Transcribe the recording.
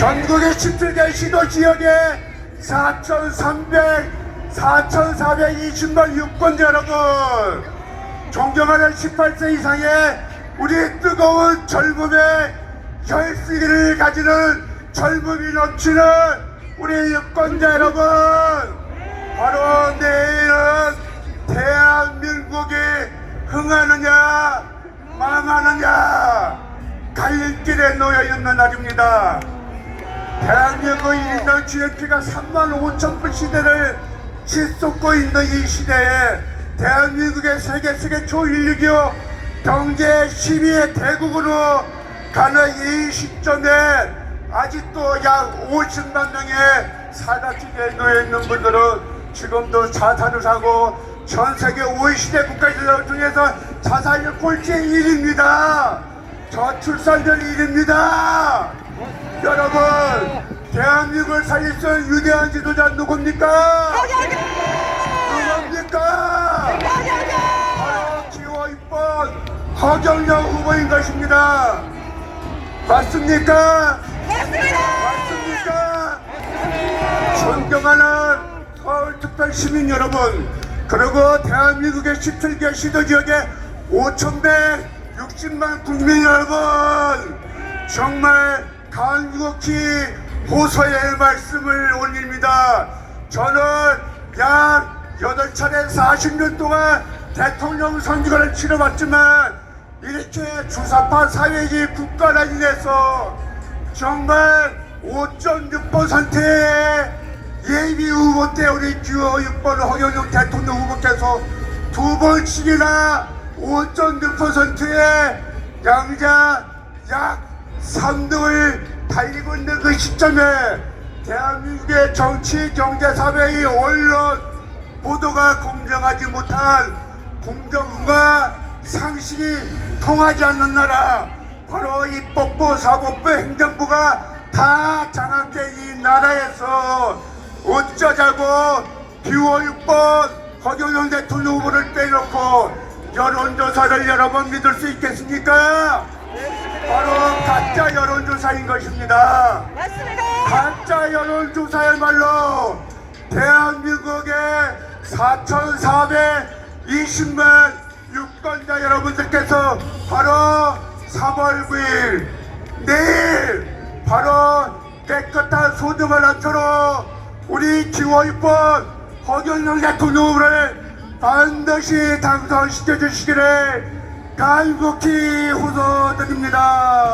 전국의 17개 시도 지역에 4,300, 4,420만 유권 여러분 존경하는 18세 이상의 우리 뜨거운 젊음의 혈세기를 가지는 젊음이 넘치는 우리 유권자 여러분 바로 내일은 대한민국이 흥하느냐 망하느냐 갈림길에 놓여 있는 날입니다. 대한민국 1년 GDP가 3만 5천 불 시대를 치솟고 있는 이 시대에 대한민국의 세계 세계 초169 경제 10위의 대국으로 가는 이 시점에 아직도 약 50만 명의 사다지대에 놓여 있는 분들은 지금도 자살을 하고 전 세계 OECD 국가 중에서 자살률 꼴찌 1위입니다. 저출산율 1위입니다. 여러분 대한민국을 살릴 수 있는 위대한 지도자 누굽니까? 누굽니까? 바로 기호 2번 허경영 후보인 것입니다. 맞습니까? 맞습니까? 존경하는 서울특별 시민 여러분 그리고 대한민국의 17개 시도지역의 5,160만 국민 여러분 정말 간곡히 호소의 말씀을 올립니다. 저는 약 8차례 40년 동안 대통령 선거를 치러봤지만 이렇게 주사파 사회주의 국가로 인해서 정말 5.6%의 예비 후보 때 우리 주요 6번 허경영 대통령 후보께서 두 번씩이나 5.6%의 양자 약 3등을 달리고 있는 그 시점에 대한민국의 정치, 경제, 사회의 언론 보도가 공정하지 못한 공정과 상식이 통하지 않는 나라 바로 입법부, 사법부, 행정부가 다 장악된 이 나라에서 어쩌자고 기호 6번 허경영 대통령 후보를 빼놓고 여론조사를 여러 번 믿을 수 있겠습니까? 바로 가짜 여론조사인 것입니다. 맞습니다. 가짜 여론조사야말로 대한민국의 4,420만 유권자 여러분들께서 바로 3월 9일 내일 바로 깨끗한 소득을 낮춰로 우리 기호 6번 허경영 대통령을 반드시 당선시켜 주시기를 간곡히 호소드립니다.